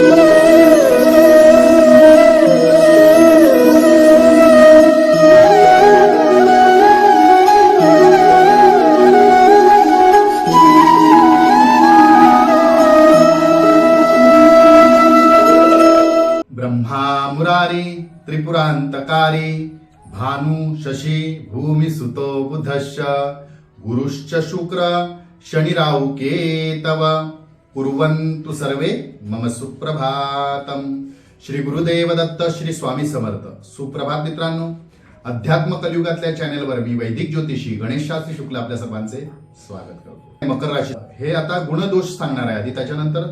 ब्रह्मा मुरारी त्रिपुरांतकारी भानु शशी भूमी सुतो बुधश्च। गुरुश्च शुक्र शनिराहु केतव। कुर्वन्तु सर्वे मम सुप्रभातम श्री गुरुदेव दत्त श्री स्वामी समर्थ। सुप्रभात मित्रांनो अध्यात्म कलयुगातल्या चॅनेलवर मी वैदिक ज्योतिषी गणेश शास्त्री शुक्ल आपल्या सर्वांचे स्वागत करतो. मकर राशी हे आता गुणदोष सांगणार आहे आधी. त्याच्यानंतर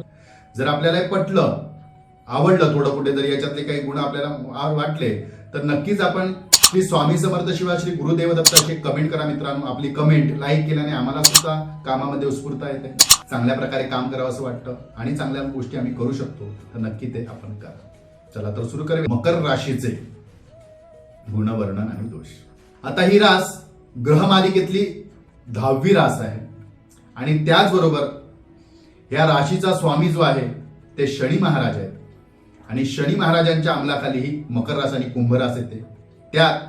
जर आपल्याला हे पटलं आवडलं थोडं कुठे जर याच्यातले काही गुण आपल्याला वाटले तर नक्कीच आपण श्री स्वामी समर्थ शिवाय श्री गुरुदेव दत्ताचे कमेंट करा मित्रांनो. आपली कमेंट लाईक केल्याने आम्हाला सुद्धा कामामध्ये उत्स्फूर्त येते. चांगल्या प्रकारे काम करावं असं वाटतं आणि चांगल्या गोष्टी आम्ही करू शकतो तर नक्की ते आपण करा. चला तर सुरू करूया. मकर राशीचे गुणवर्णन आणि दोष. आता ही रास ग्रहमालिकेतली दहावी रास आहे. आणि त्याचबरोबर या राशीचा स्वामी जो आहे ते शनी महाराज आहेत. आणि शनी महाराजांच्या अंमलाखाली ही मकर रास आणि कुंभरास येते. त्यात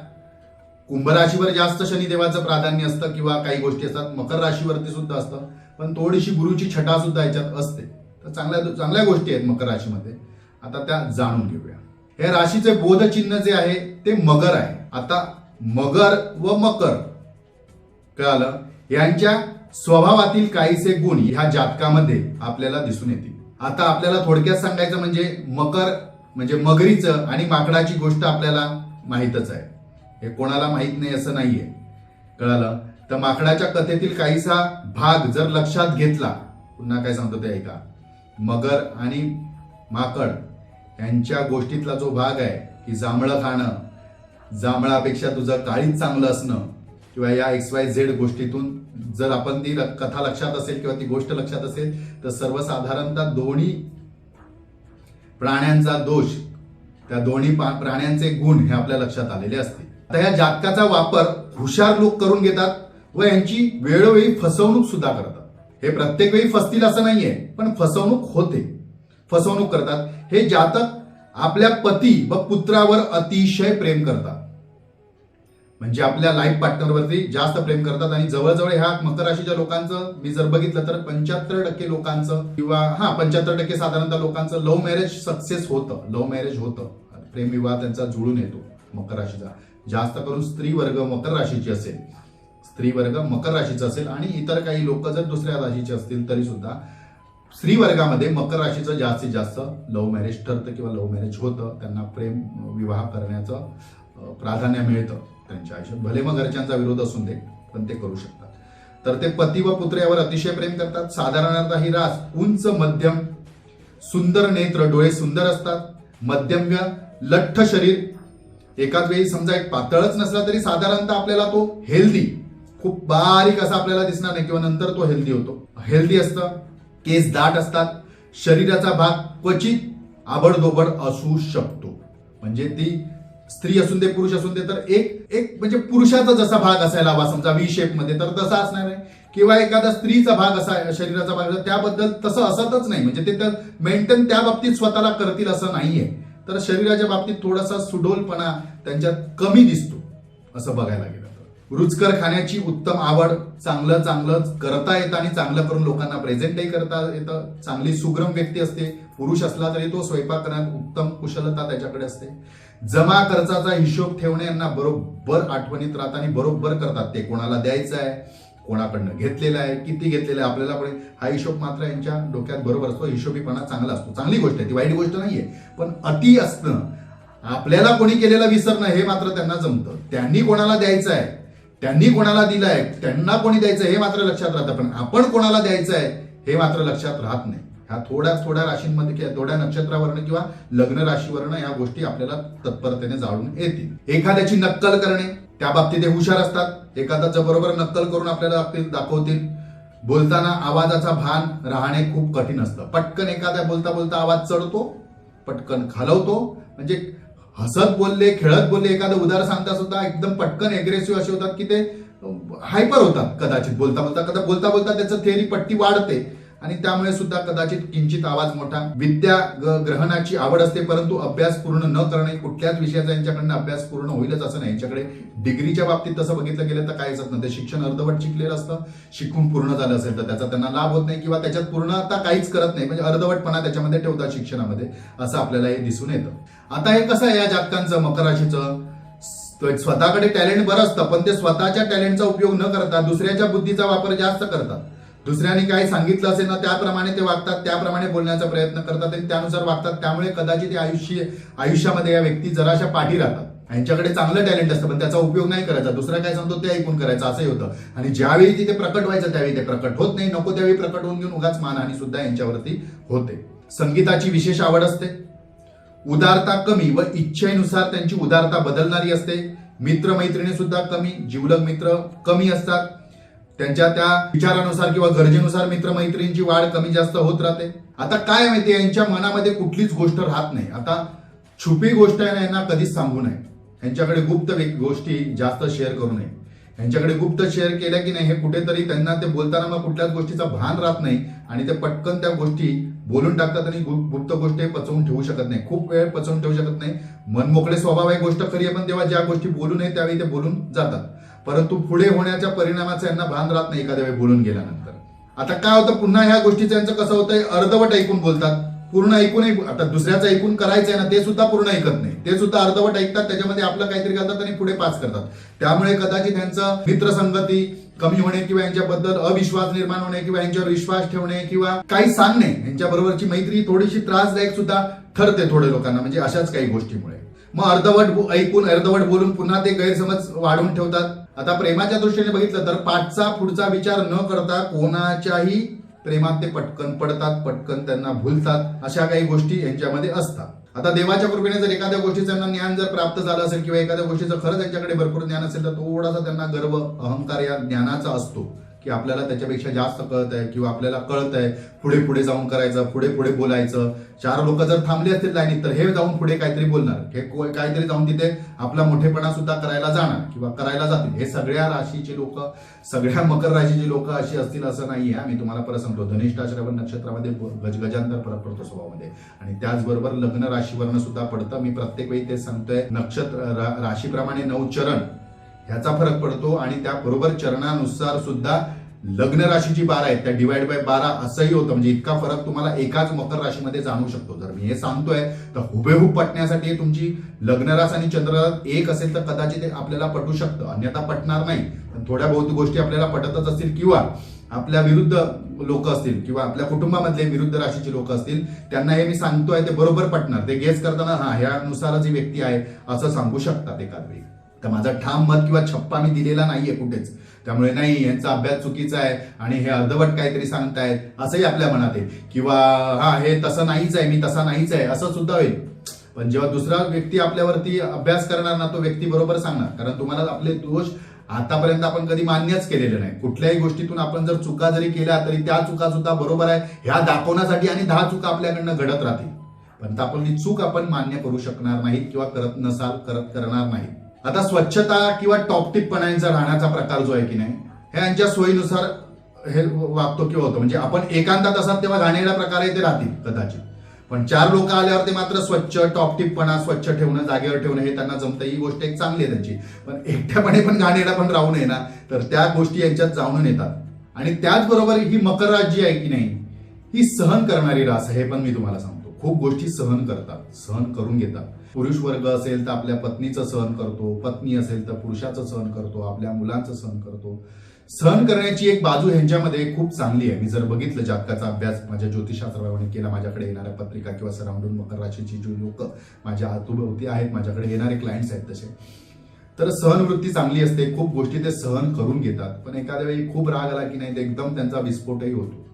कुंभ राशीवर जास्त शनिदेवाचं प्राधान्य असतं किंवा काही गोष्टी असतात मकर राशीवरती सुद्धा असतं. पण थोडीशी गुरुची छटा सुद्धा याच्यात असते. तर चांगल्या चांगल्या गोष्टी आहेत मकर राशीमध्ये. आता त्या जाणून घेऊया. हे राशीचे बोधचिन्ह जे आहे ते मगर आहे. आता मगर व मकर कळालं? यांच्या स्वभावातील काहीसे गुण ह्या जातकामध्ये आपल्याला दिसून येतील. आता आपल्याला थोडक्यात सांगायचं म्हणजे मकर म्हणजे मगरीचं आणि माकडाची गोष्ट आपल्याला माहीतच आहे. हे कोणाला माहीत नाही असं नाहीये. कळालं? तर माकडाच्या कथेतील काहीसा भाग जर लक्षात घेतला पुन्हा काय सांगतो ते ऐका. मगर आणि माकड यांच्या गोष्टीतला जो भाग आहे की जांभळं खाणं जांभळापेक्षा तुझं काळीच चांगलं असणं किंवा या एक्स वाय झेड गोष्टीतून जर आपण ती कथा लक्षात असेल किंवा ती गोष्ट लक्षात असेल तर सर्वसाधारणतः दोन्ही प्राण्यांचा दोष त्या दोन्ही पा- प्राण्यांचे गुण हे आपल्या लक्षात आलेले असतील आता या जातकाचा वापर हुशार लोक करून घेतात व यांची वेळोवेळी फसवणूक सुद्धा करतात. हे प्रत्येक वेळी फसतील असं नाहीये पण फसवणूक होते. फसवणूक करतात. हे जातक आपल्या पती व पुत्रावर अतिशय प्रेम करतात. म्हणजे आपल्या लाईफ पार्टनरवरती जास्त प्रेम करतात आणि जवळजवळ ह्या मकर राशीच्या लोकांचं मी जर बघितलं तर पंच्याहत्तर टक्के लोकांचं किंवा हा पंच्याहत्तर टक्के साधारणतः लोकांचं लव्ह मॅरेज सक्सेस होतं. लव्ह मॅरेज होतं. प्रेमविवाह त्यांचा जुळून येतो मकर राशीचा जास्त करून स्त्री वर्ग मकर राशीची असेल. स्त्री वर्ग मकर राशीचा असेल आणि इतर काही लोक जर दुसऱ्या राशीचे असतील तरी सुद्धा स्त्री वर्गामध्ये मकर राशीचं जास्तीत जास्त लव्ह मॅरेज ठरतं किंवा लव्ह मॅरेज होतं. त्यांना प्रेम विवाह करण्याचं प्राधान्य मिळतं. त्यांच्या आयुष्यात भले मग घरच्यांचा विरोध असून दे पण ते करू शकतात. तर ते पती व पुत्र यावर अतिशय प्रेम करतात. साधारणतः ही रास उंच मध्यम सुंदर नेत्र डोळे सुंदर असतात. मध्यम्य लठ्ठ शरीर. एकाच वेळी समजा एक पातळच नसला तरी साधारणतः आपल्याला तो हेल्दी खूप बारीक असा आपल्याला दिसणार नाही. किंवा नंतर तो हेल्दी होतो. हेल्दी असतं केस दाट असतात. शरीराचा भाग क्वचित आबडदोबड असू शकतो. म्हणजे ती स्त्री असून दे पुरुष असून दे तर एक एक म्हणजे पुरुषाचा जसा भाग असायला हवा. समजा व्ही शेपमध्ये तर तसा असणार नाही किंवा एखादा स्त्रीचा भाग असा शरीराचा भाग असा, त्याबद्दल तसं असतच नाही. म्हणजे ते तर मेंटेन त्या बाबतीत स्वतःला करतील असं नाहीये. तर शरीराच्या बाबतीत थोडासा सुडोलपणा त्यांच्यात कमी दिसतो. असं बघायला लागेल रुचकर खाण्याची उत्तम आवड चांगलं चांगलं करता येतं आणि चांगलं करून लोकांना प्रेझेंटही करता येतं. चांगली सुग्रम व्यक्ती असते. पुरुष असला तरी तो स्वयंपाक करण्यात उत्तम कुशलता त्याच्याकडे असते. जमा खर्चाचा हिशोब ठेवणे यांना बरोबर आठवणीत राहत आणि बरोबर करतात. ते कोणाला द्यायचं आहे? कोणाकडनं घेतलेलं आहे? किती घेतलेलं आहे? आपल्याला पण हा हिशोब मात्र यांच्या डोक्यात बरोबर असतो. हिशोबीपणा चांगला असतो. चांगली गोष्ट आहे. ती वाईट गोष्ट नाहीये. पण अति असणं आपल्याला कोणी केलेलं विसरणं हे मात्र त्यांना जमतं. त्यांनी कोणाला द्यायचं आहे? त्यांनी कोणाला दिलं आहे त्यांना कोणी द्यायचं आहे हे मात्र लक्षात राहतं. पण आपण कोणाला द्यायचं आहे हे मात्र लक्षात राहत नाही. ह्या थोड्या थोड्या राशींमध्ये किंवा थोड्या नक्षत्रावरनं किंवा लग्न राशीवरनं या गोष्टी आपल्याला तत्परतेने जाळून येतील. एखाद्याची नक्कल करणे त्या बाबतीत ते हुशार असतात. एखाद्याच्या बरोबर नक्कल करून आपल्याला दाखवतील- दाखवतील. बोलताना आवाजाचा भान राहणे खूप कठीण असतं. पटकन एखाद्या बोलता बोलता आवाज चढतो पटकन खालवतो. म्हणजे हसत बोलले खेळत बोलले एखादं उदाहरण सांगता सुद्धा एकदम पटकन एग्रेसिव्ह असे होतात की ते हायपर होतात कदाचित. बोलता बोलता कदा बोलता बोलता त्याचं थेअरी पट्टी वाढते. आणि त्यामुळे सुद्धा कदाचित किंचित आवाज मोठा. विद्या ग्रहणाची आवड असते परंतु अभ्यास पूर्ण न करणे कुठल्याच विषयाचा यांच्याकडनं अभ्यास पूर्ण होईलच असं नाही. यांच्याकडे डिग्रीच्या बाबतीत तसं बघितलं गेलं तर काहीच असत? नाही ते म्हणजे शिक्षण अर्धवट शिकलेलं असतं. शिकून पूर्ण झालं असेल तर त्याचा त्यांना लाभ होत नाही किंवा त्याच्यात पूर्णता काहीच करत नाही. म्हणजे अर्धवटपणा त्याच्यामध्ये ठेवतात शिक्षणामध्ये असं आपल्याला हे दिसून येतं. आता हे कसं आहे या जातकांचं मकर राशीचं स्वतःकडे टॅलेंट बरं असतं पण ते स्वतःच्या टॅलेंटचा उपयोग न करता दुसऱ्याच्या बुद्धीचा वापर जास्त करतात. दुसऱ्याने काही सांगितलं असेल ना त्याप्रमाणे ते वागतात त्याप्रमाणे बोलण्याचा प्रयत्न करतात आणि त्यानुसार वागतात. त्यामुळे कदाचित आयुष्य आयुष्यामध्ये या व्यक्ती जराशा पाठी राहतात. यांच्याकडे चांगलं टॅलेंट असतं पण त्याचा उपयोग नाही करायचा. दुसरा काय सांगतो ते ऐकून करायचं असंही होतं. आणि ज्यावेळी तिथे प्रकट व्हायचं त्यावेळी ते प्रकट होत नाही. नको त्यावेळी प्रकट होऊन घेऊन उगाच मानहानी सुद्धा यांच्यावरती होते. संगीताची विशेष आवड असते. उदारता कमी व इच्छेनुसार त्यांची उदारता बदलणारी असते. मित्रमैत्रिणी सुद्धा कमी जिवलग मित्र कमी असतात. त्यांच्या त्या विचारानुसार किंवा गरजेनुसार मित्र मैत्रिणींची वाढ कमी जास्त होत राहते. आता काय माहिती यांच्या मनामध्ये कुठलीच गोष्ट राहत नाही. आता छुपी गोष्ट आहे यांना कधीच सांगू नये. यांच्याकडे गुप्त गोष्टी जास्त शेअर करू नये. यांच्याकडे गुप्त शेअर केल्या की नाही हे कुठेतरी त्यांना ते बोलताना मग कुठल्याच गोष्टीचा भान राहत नाही आणि ते पटकन त्या गोष्टी बोलून टाकतात आणि गुप्त गोष्टी पचवून ठेवू शकत नाही. खूप वेळ पचवून ठेवू शकत नाही. मनमोकळे स्वभाव आहे गोष्ट खरी आहे पण तेव्हा ज्या गोष्टी बोलू नये त्यावेळी ते बोलून जातात. परंतु पुढे होण्याच्या परिणामाचं यांना भान राहत नाही एखाद्या वेळी बोलून गेल्यानंतर. आता काय होतं पुन्हा ह्या गोष्टीचं यांचं कसं होतंय अर्धवट ऐकून बोलतात. पूर्ण ऐकूनही आता दुसऱ्याचं ऐकून करायचं आहे ना ते सुद्धा पूर्ण ऐकत नाही. ते सुद्धा अर्धवट ऐकतात त्याच्यामध्ये आपलं काहीतरी करतात आणि पुढे पास करतात. त्यामुळे कदाचित त्यांचं मित्रसंगती कमी होणे किंवा यांच्याबद्दल अविश्वास निर्माण होणे किंवा यांच्यावर विश्वास ठेवणे किंवा काही सांगणे यांच्या बरोबरची मैत्री थोडीशी त्रासदायक सुद्धा ठरते थोड्या लोकांना म्हणजे अशाच काही गोष्टीमुळे. मग अर्धवट ऐकून अर्धवट बोलून पुन्हा ते गैरसमज वाढवून ठेवतात. आता प्रेमाच्या दृष्टीने बघितलं तर पाठचा पुढचा विचार न करता कोणाच्याही प्रेमात ते पटकन पडतात पटकन त्यांना भुलतात अशा काही गोष्टी यांच्यामध्ये असतात. आता देवाच्या कृपेने जर एखाद्या गोष्टीचं त्यांना ज्ञान जर प्राप्त झालं असेल किंवा एखाद्या गोष्टीचं खरंच त्यांच्याकडे भरपूर ज्ञान असेल तर थोडासा त्यांना गर्व अहंकार या ज्ञानाचा असतो. की आपल्याला त्याच्यापेक्षा जास्त कळत आहे किंवा आपल्याला कळत आहे पुढे पुढे जाऊन करायचं पुढे पुढे बोलायचं. चार लोक जर थांबले असतील लाईनीत तर हे जाऊन पुढे काहीतरी बोलणार. हे को- काहीतरी जाऊन तिथे आपला मोठेपणा सुद्धा करायला जाणार किंवा करायला जातील. हे सगळ्या राशीचे लोक सगळ्या मकर राशीची लोक अशी असतील असं नाही आहे मी तुम्हाला परत सांगतो. धनिष्ठ श्रवण नक्षत्रामध्ये गजगजांतर फरक पडतो स्वभावामध्ये. आणि त्याचबरोबर लग्न राशीवरनं सुद्धा पडतं. मी प्रत्येक वेळी ते सांगतोय. नक्षत्र रा- राशीप्रमाणे नऊ चरण. ह्याचा फरक पडतो आणि त्याबरोबर चरणानुसार सुद्धा लग्न राशीची बारा आहेत. त्या डिवाइड बाय बारा असंही होतं. म्हणजे इतका फरक तुम्हाला एकाच मकर राशीमध्ये जाणू शकतो. जर मी हे सांगतोय तर हुबेहूब पटण्यासाठी तुमची लग्न रास आणि चंद्ररास एक असेल तर कदाचित ते आपल्याला पटू शकतं. अन्यथा पटणार नाही. पण थोड्या बहुत गोष्टी आपल्याला पटतच असतील किंवा आपल्या विरुद्ध लोक असतील किंवा आपल्या कुटुंबामधले विरुद्ध राशीचे लोक असतील त्यांना हे मी सांगतोय ते बरोबर पटणार. ते गेस करताना हा ह्यानुसारच ही व्यक्ती आहे. असं सांगू शकतात एखाद वेळी. तर माझा ठाम मत किंवा छप्पा मी दिलेला नाहीये कुठेच. त्यामुळे नाही यांचा अभ्यास चुकीचा आहे आणि हे अर्धवट काहीतरी सांगतायत असंही आपल्या मनात आहे. किंवा हा हे तसं नाहीच आहे मी तसा नाहीच आहे असं सुद्धा होईल. पण जेव्हा दुसरा व्यक्ती आपल्यावरती अभ्यास करणार ना तो व्यक्ती बरोबर सांगणार. कारण तुम्हाला आपले दोष आतापर्यंत आपण कधी मान्यच केलेले नाही. कुठल्याही गोष्टीतून आपण जर चुका जरी केल्या तरी त्या चुका सुद्धा बरोबर आहे ह्या दाखवण्यासाठी आणि दहा चुका आपल्याकडनं घडत राहतील. पण आपण ही चूक आपण मान्य करू शकणार नाहीत किंवा करत नसाल करत करणार नाहीत. आता स्वच्छता किंवा टॉपटिपपणा यांचा राहण्याचा प्रकार जो आहे की नाही हे यांच्या सोयीनुसार हे वागतो किंवा होतं. म्हणजे आपण एकांतात असाल तेव्हा घाणेरड्या प्रकारे ते राहतील कदाचित. पण चार लोक आल्यावर ते मात्र स्वच्छ टॉपटिपपणा स्वच्छ ठेवणं जागेवर ठेवणं हे त्यांना जमतं. ही गोष्ट एक चांगली आहे त्यांची. पण एकट्यापणे पण घाणेरडा पण राहू नये ना तर त्या गोष्टी यांच्यात जाणून येतात. आणि त्याचबरोबर ही मकर रास जी आहे की नाही ही सहन करणारी रास हे पण मी तुम्हाला सांगतो. खूप गोष्टी सहन करतात सहन करून घेतात. पुरुष वर्ग असेल तर आपल्या पत्नीचं सहन करतो पत्नी असेल तर पुरुषाचं सहन करतो आपल्या मुलांचं सहन करतो. सहन करण्याची एक बाजू ह्यांच्यामध्ये खूप चांगली आहे. मी जर बघितलं जातकाचा अभ्यास माझ्या ज्योतिषशास्त्राप्रमाणे केला माझ्याकडे येणाऱ्या पत्रिका किंवा सराउंडून मकर राशीची जी लोक माझ्या आतुभोवती आहेत माझ्याकडे येणारे क्लायंट्स आहेत तसे. तर सहनवृत्ती चांगली असते खूप गोष्टी ते सहन करून घेतात. पण एखाद्या वेळी खूप राग आला की नाही ते एकदम त्यांचा विस्फोटही होतो.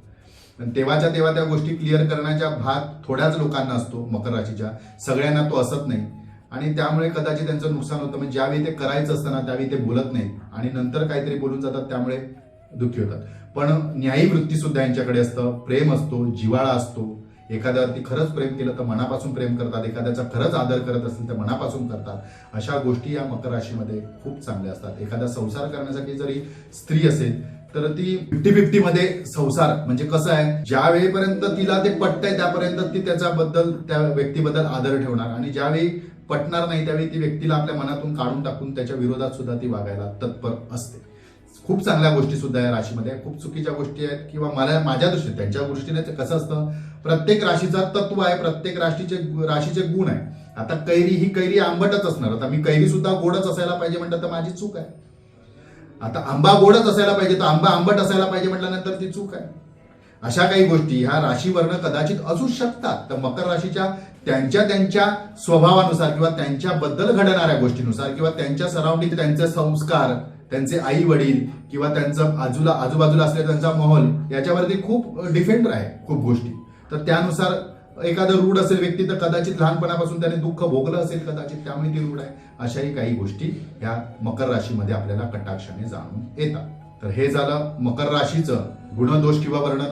तेव्हाच्या तेव्हा त्या गोष्टी क्लिअर करण्याचा भाग थोड्याच लोकांना असतो मकर राशीच्या. सगळ्यांना तो असत नाही. आणि त्यामुळे कदाचित त्यांचं नुकसान होतं. म्हणजे ज्यावेळी ते करायचं असतं ना त्यावेळी ते बोलत नाहीत आणि नंतर काहीतरी बोलून जातात त्यामुळे दुःखी होतात. पण न्यायी वृत्ती सुद्धा यांच्याकडे असतं. प्रेम असतो जिवाळा असतो. एखाद्यावरती खरंच प्रेम केलं तर मनापासून प्रेम करतात. एखाद्याचा खरंच आदर करत असतील तर मनापासून करतात. अशा गोष्टी या मकर राशीमध्ये खूप चांगल्या असतात. एखादा संसार करण्यासाठी जरी स्त्री असेल तर ती फिफ्टी फिफ्टी मध्ये संसार. म्हणजे कसं आहे ज्या वेळेपर्यंत तिला ते पटतंय त्यापर्यंत ती त्याच्याबद्दल त्या व्यक्तीबद्दल आदर ठेवणार. आणि ज्यावेळी पटणार नाही त्यावेळी ती व्यक्तीला आपल्या मनातून काढून टाकून त्याच्या विरोधात सुद्धा ती वागायला तत्पर असते. खूप चांगल्या गोष्टी सुद्धा या राशीमध्ये. खूप चुकीच्या गोष्टी आहेत किंवा मला माझ्या दृष्टीने त्यांच्या दृष्टीने ते कसं असतं प्रत्येक राशीचा तत्व आहे प्रत्येक राशीचे राशीचे गुण आहे. आता कैरी ही कैरी आंबटच असणार. आता मी कैरी सुद्धा गोडच असायला पाहिजे म्हटलं तर माझी चूक आहे. आता आंबा गोडच असायला पाहिजे तर आंबा आंबट असायला पाहिजे म्हटल्यानंतर ती चूक आहे. अशा काही गोष्टी ह्या राशीवर्ण कदाचित असू शकतात. तर मकर राशीच्या त्यांच्या त्यांच्या स्वभावानुसार किंवा त्यांच्याबद्दल घडणाऱ्या गोष्टीनुसार किंवा त्यांच्या सराउंडिंग त्यांचे संस्कार त्यांचे आई वडील किंवा त्यांचं आजूला आजूबाजूला असलेला त्यांचा माहोल याच्यावरती खूप डिफेंड आहे खूप गोष्टी. तर त्यानुसार एखादं रूढ असेल व्यक्ती तर कदाचित लहानपणापासून त्याने दुःख भोगलं असेल कदाचित त्यामुळे ती रूढ आहे. अशाही काही गोष्टी ह्या मकर राशीमध्ये आपल्याला कटाक्षाने जाणून येतात. तर हे झालं मकर राशीचं गुणदोष किंवा वर्णन.